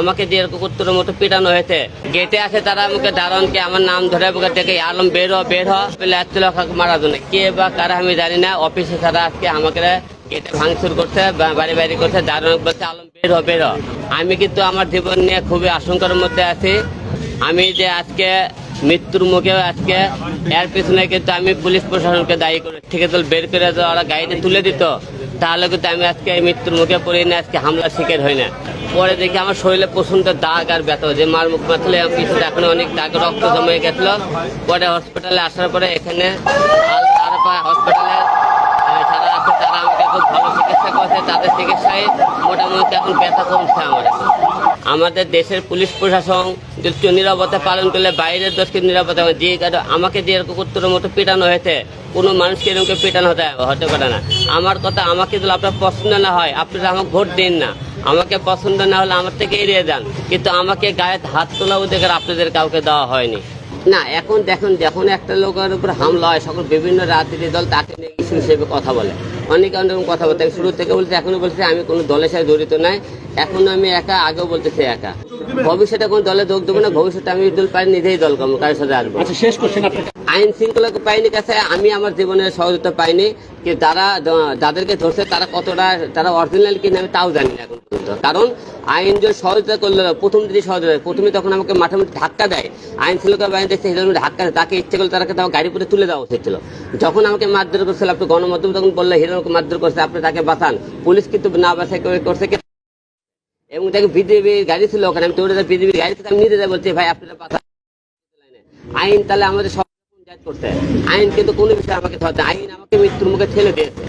আমাকে দিয়ে এরকম কুত্তরের মতো পিটানো হয়েছে। গেটে আসে তারা আমাকে দারোয়ানকে আমার নাম ধরে আমাকে ডেকে, আলম, বের হ বের হ। এক জন্য। কে বা কারা আমি জানি না। অফিসে তারা আজকে আমাকে গেটে ভাঙচুর করছে বাড়ি বাড়ি করছে দারোয়ান বলছে, আলম, বের হ, বের আমি কিন্তু আমার জীবন নিয়ে খুবই আশঙ্কার মধ্যে আছি। আমি যে আজকে মৃত্যুর মুখে আজকে এর পিছনে কিন্তু আমি পুলিশ প্রশাসনকে দায়ী করি ঠিক আছে বের করে ওরা গাড়িতে তুলে দিত, তাহলে কিন্তু আমি আজকে মৃত্যুর মুখে পড়ি না, আজকে হামলার শিকার হই না। পরে দেখি আমার শরীরে প্রচণ্ড দাগ আর ব্যথা যে মার মুখ মাথলে পিছনে এখন অনেক দাগ, রক্ত জমে গেছিল। পরে হসপিটালে আসার পরে এখানে হসপিটালে আছে তারা ভালো চিকিৎসা তাদের চিকিৎসায় মোটামুটি এখন ব্যথা কমছে আমাদের। দেশের পুলিশ প্রশাসন যদি নিরাপত্তা পালন করলে বাইরের দোষকে নিরাপত্তা যে আমাকে দিয়ে এরকম কুত্তরের মতো পেটানো হয়েছে কোনো মানুষকে এরকম পেটানো হতে হতে পারে না। আমার কথা আমাকে যদি আপনার পছন্দ না হয় আপনারা আমাকে ভোট দিন না, আমাকে পছন্দ না হলে আমার থেকে এড়িয়ে যান। কিন্তু আমাকে গায়ে হাত তোলা অধিকার আপনাদের কাউকে দেওয়া হয়নি। না, এখন দেখুন, যখন একটা লোকের উপর হামলা হয়, সকল বিভিন্ন রাজনীতি দল তাকে নিয়ে ইস্যু হিসেবে কথা বলে। অনেকে অনেক কথা বলতে শুরু থেকে বলছে এখনও বলছে, আমি কোনো দলের সাথে জড়িত নাই। এখন আমি একা, আগেও বলতেছি একা। ভবিষ্যতে কোনো দলে যোগ দেবো না, ভবিষ্যতে আমি দল পাই নিজেই দল করব, কারোর সাথে আসব আচ্ছা শেষ কোশ্চেন আপনি আইন শৃঙ্খলাকে পাইনি কাছে আমি আমার জীবনের সহযোগিতা পাইনি, কি তারা দ- যাদেরকে ধরছে তারা কতটা, তারা অরিজিনাল কিনা আমি তাও জানি না এখন পর্যন্ত। কারণ আইন যে সহযোগিতা করল, প্রথম দিনই সহযোগিতা, প্রথমে তখন আমাকে মাঠে মাঠে ধাক্কা দেয়, আইন শৃঙ্খলা বাহিনী দেখছে সেরকম ধাক্কা দেয়, তাকে ইচ্ছে করলে তাকে তার গাড়ি করে তুলে দেওয়া উচিত ছিল। যখন আমাকে মারধর করছিল, আপনি গণমাধ্যম তখন বললে হিরোকে মারধর করছে, আপনি তাকে বাঁচান। পুলিশ কিন্তু না বাঁচাই করে করছে এবং তাকে বিজেপির গাড়ি ছিল ওখানে, আমি দৌড়ে বিজেপির গাড়ি আমি যাই বলছি, ভাই আপনারা আইন তাহলে আমাদের আইন কিন্তু কোনো বিষয়ে আমাকে ধরতে আইন আমাকে মৃত্যুর মুখে ঠেলে দিয়েছে।